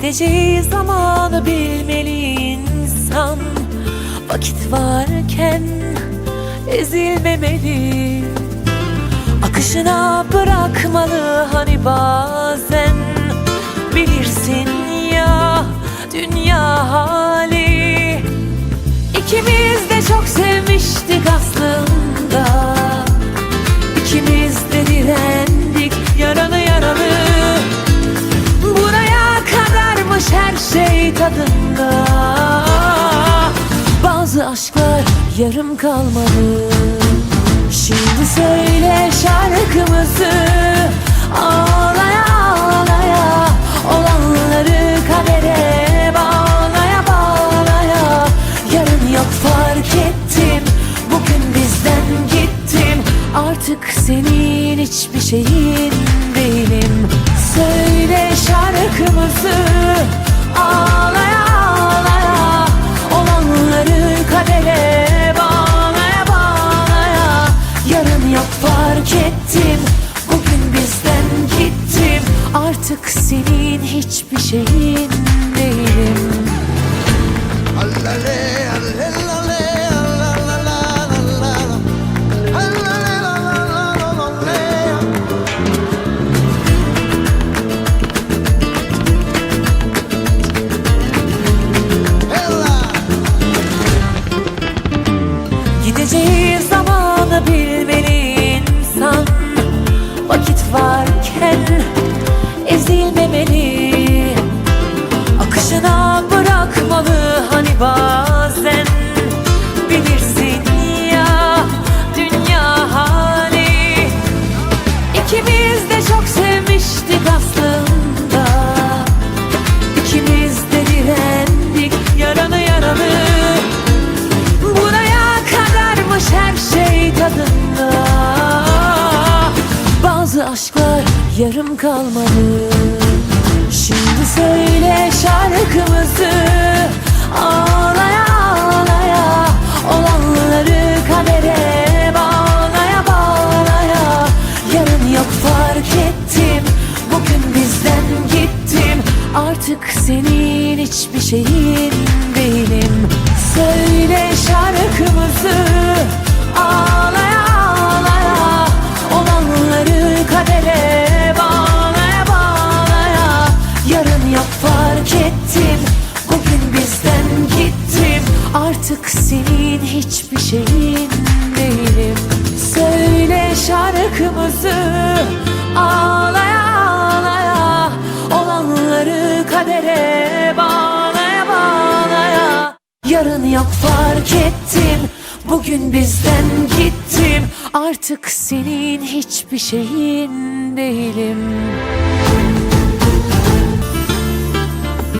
Gideceği zamanı bilmeli insan. Vakit varken ezilmemeli. Akışına bırakmalı hani bazen. Bilirsin şey tadında. Bazı aşklar yarım kalmalı Şimdi söyle şarkımızı. Ağlaya ağlaya Olanları kadere bağlaya bağlaya. Yarın yok fark ettim. Bugün bizden gittim Artık senin hiçbir şeyin değilim. Söyle şarkımızı Ağlaya ağlaya Olanları kadere bağlaya bağlaya. Yarın yok fark ettim Bugün bizden gittim. Artık senin hiçbir şeyin bazen Bilirsin ya dünya hali. İkimiz de çok sevmiştik aslında. İkimiz de direndik yaralı yaralı Buraya kadarmış her şey tadında. Bazı aşklar yarım kalmalı Şimdi söyle şarkımızı Ağlaya ağlaya Olanları kadere bağlaya bağlaya. Yarın yok fark ettim Bugün bizden gittim. Artık senin hiçbir şeyin değilim Söyle şarkımızı senin hiçbir şeyin değilim. Söyle şarkımızı Ağlaya ağlaya Olanları kadere bağlaya bağlaya. Yarın yok fark ettim Bugün bizden gittim. Artık senin hiçbir şeyin değilim